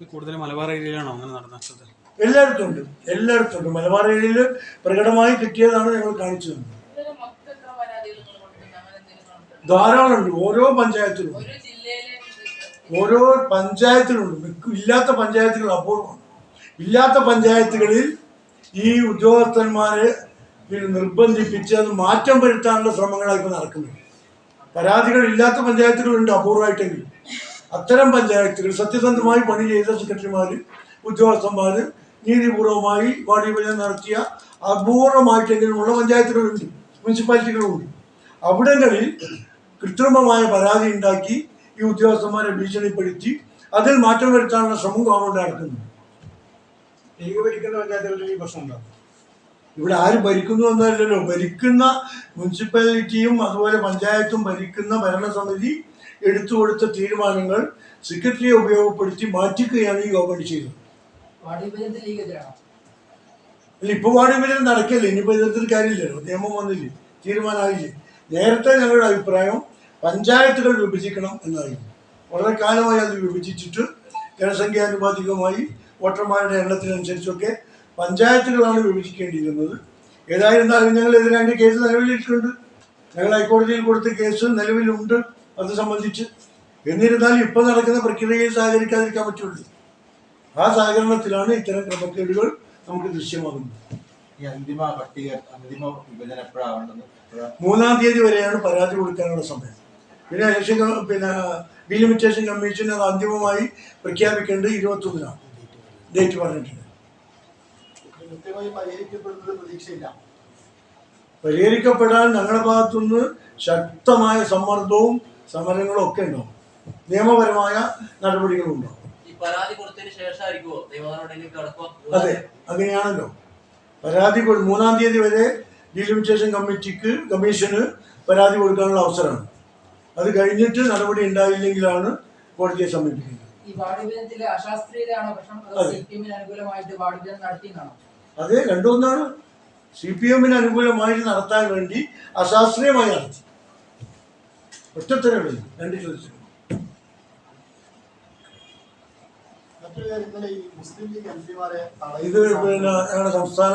ഇത് കൂടുതലും മലബാർ ഏരിയയിലാണോ അങ്ങനെ നടന്നത് എല്ലായിടത്തും ഉണ്ട്. എല്ലായിടത്തും ഉണ്ട്. മലബാർ ഏരിയയിൽ പ്രകടമായി കിട്ടിയതാണ് ഞങ്ങൾ കാണിച്ചു തന്നത് ധാരാളം ഉണ്ട് ഓരോ പഞ്ചായത്തിലും ഓരോ പഞ്ചായത്തിലുണ്ട്. ഇല്ലാത്ത പഞ്ചായത്തുകൾ അപൂർവമാണ് ഇല്ലാത്ത പഞ്ചായത്തുകളിൽ ഈ ഉദ്യോഗസ്ഥന്മാരെ നിർബന്ധിപ്പിച്ച് അത് മാറ്റം വരുത്താനുള്ള ശ്രമങ്ങളാണ് ഇപ്പോൾ നടക്കുന്നത്. പരാതികൾ ഇല്ലാത്ത പഞ്ചായത്തുകളുണ്ട് അപൂർവമായിട്ടെങ്കിലും അത്തരം പഞ്ചായത്തുകൾ സത്യസന്ധമായി പണി ചെയ്ത സെക്രട്ടറിമാർ ഉദ്യോഗസ്ഥന്മാർ നീതിപൂർവമായി വിഭജനം നടത്തിയ അപൂർവമായിട്ടെങ്കിലുമുള്ള പഞ്ചായത്തുകളുണ്ട് മുനിസിപ്പാലിറ്റികളുണ്ട്. അവിടങ്ങളിൽ കൃത്രിമമായ പരാതി ഉണ്ടാക്കി ഈ ഉദ്യോഗസ്ഥന്മാരെ ഭീഷണിപ്പെടുത്തി അതിൽ മാറ്റം വരുത്താനുള്ള ശ്രമം ഗവൺമെന്റ് നടക്കുന്നു ഏകഭരിക്കുന്ന ഭരിക്കുന്ന പഞ്ചായത്തുകളിൽ ഈ പ്രശ്നം ഉണ്ടാവും. ഇവിടെ ആര് ഭരിക്കുന്നു എന്നല്ലല്ലോ ഭരിക്കുന്ന മുനിസിപ്പാലിറ്റിയും അതുപോലെ പഞ്ചായത്തും ഭരിക്കുന്ന ഭരണസമിതി എടുത്തു കൊടുത്ത തീരുമാനങ്ങൾ സെക്രട്ടറിയെ ഉപയോഗപ്പെടുത്തി മാറ്റിക്കുകയാണ് ഈ ഗവൺമെന്റ് ചെയ്തത്. അല്ല ഇപ്പൊ വാർഡ് വിഭജനം നടക്കില്ല. ഇനിയിപ്പോ ഇതിൽ കാര്യമില്ലല്ലോ നിയമം വന്നില്ലേ? തീരുമാനമായില്ലേ? നേരത്തെ ഞങ്ങളുടെ അഭിപ്രായം പഞ്ചായത്തുകൾ വിഭജിക്കണം എന്നായിരുന്നു. വളരെ കാലമായി അത് വിഭജിച്ചിട്ട് ജനസംഖ്യാനുപാതികമായി വോട്ടർമാരുടെ എണ്ണത്തിനനുസരിച്ചൊക്കെ പഞ്ചായത്തുകളാണ് വിഭജിക്കേണ്ടിയിരുന്നത്. ഏതായിരുന്നാലും ഞങ്ങൾ ഇതിനാണ്ട് കേസ് നിലവിലിട്ടുണ്ട് ഞങ്ങൾ ഹൈക്കോടതിയിൽ കൊടുത്ത കേസ് നിലവിലുണ്ട്. അത് സംബന്ധിച്ച് എന്നിരുന്നാലും ഇപ്പോൾ നടക്കുന്ന പ്രക്രിയയിൽ സഹകരിക്കാതിരിക്കാൻ പറ്റുള്ളൂ. ആ സഹകരണത്തിലാണ് ഇത്തരം ക്രമക്കേടുകൾ നമുക്ക് ദൃശ്യമാകുന്നത്. ഈ അന്തിമ പട്ടിക അന്തിമ വിഭജനം എപ്പോഴാവേണ്ടത് മൂന്നാം തീയതി വരെയാണ് പരാതി കൊടുക്കാനുള്ള സമയം. പിന്നെ ഇലക്ഷൻ പിന്നെ ഡീലിമിറ്റേഷൻ കമ്മീഷൻ അത് അന്തിമമായി പ്രഖ്യാപിക്കേണ്ടത് ഇരുപത്തൊന്നിനാണ്. ഡേറ്റ് പറഞ്ഞിട്ടുണ്ട്. പരിഹരിക്കപ്പെടാൻ ഞങ്ങളുടെ ഭാഗത്തുനിന്ന് ശക്തമായ സമ്മർദ്ദവും സമരങ്ങളും ഒക്കെ ഉണ്ടാവും നിയമപരമായ നടപടികളും ഉണ്ടാവും അതെ അങ്ങനെയാണല്ലോ. പരാതി കൊടു മൂന്നാം തീയതി വരെ ഡീലിമിറ്റേഷൻ കമ്മിറ്റിക്ക് കമ്മീഷന് പരാതി കൊടുക്കാനുള്ള അവസരമാണ്. അത് കഴിഞ്ഞിട്ട് നടപടി ഉണ്ടായില്ലെങ്കിലാണ് കോടതിയെ സമീപിക്കുന്നത്. അതോ രണ്ടൊന്നാണ് സി പി എമ്മിന് അനുകൂലമായിട്ട് നടത്താൻ വേണ്ടി അശാസ്ത്രീയമായി നടത്തി. ഒറ്റത്തരവില്ല രണ്ട് ചോദിച്ചു. ഇത് പിന്നെ ഞങ്ങളുടെ സംസ്ഥാന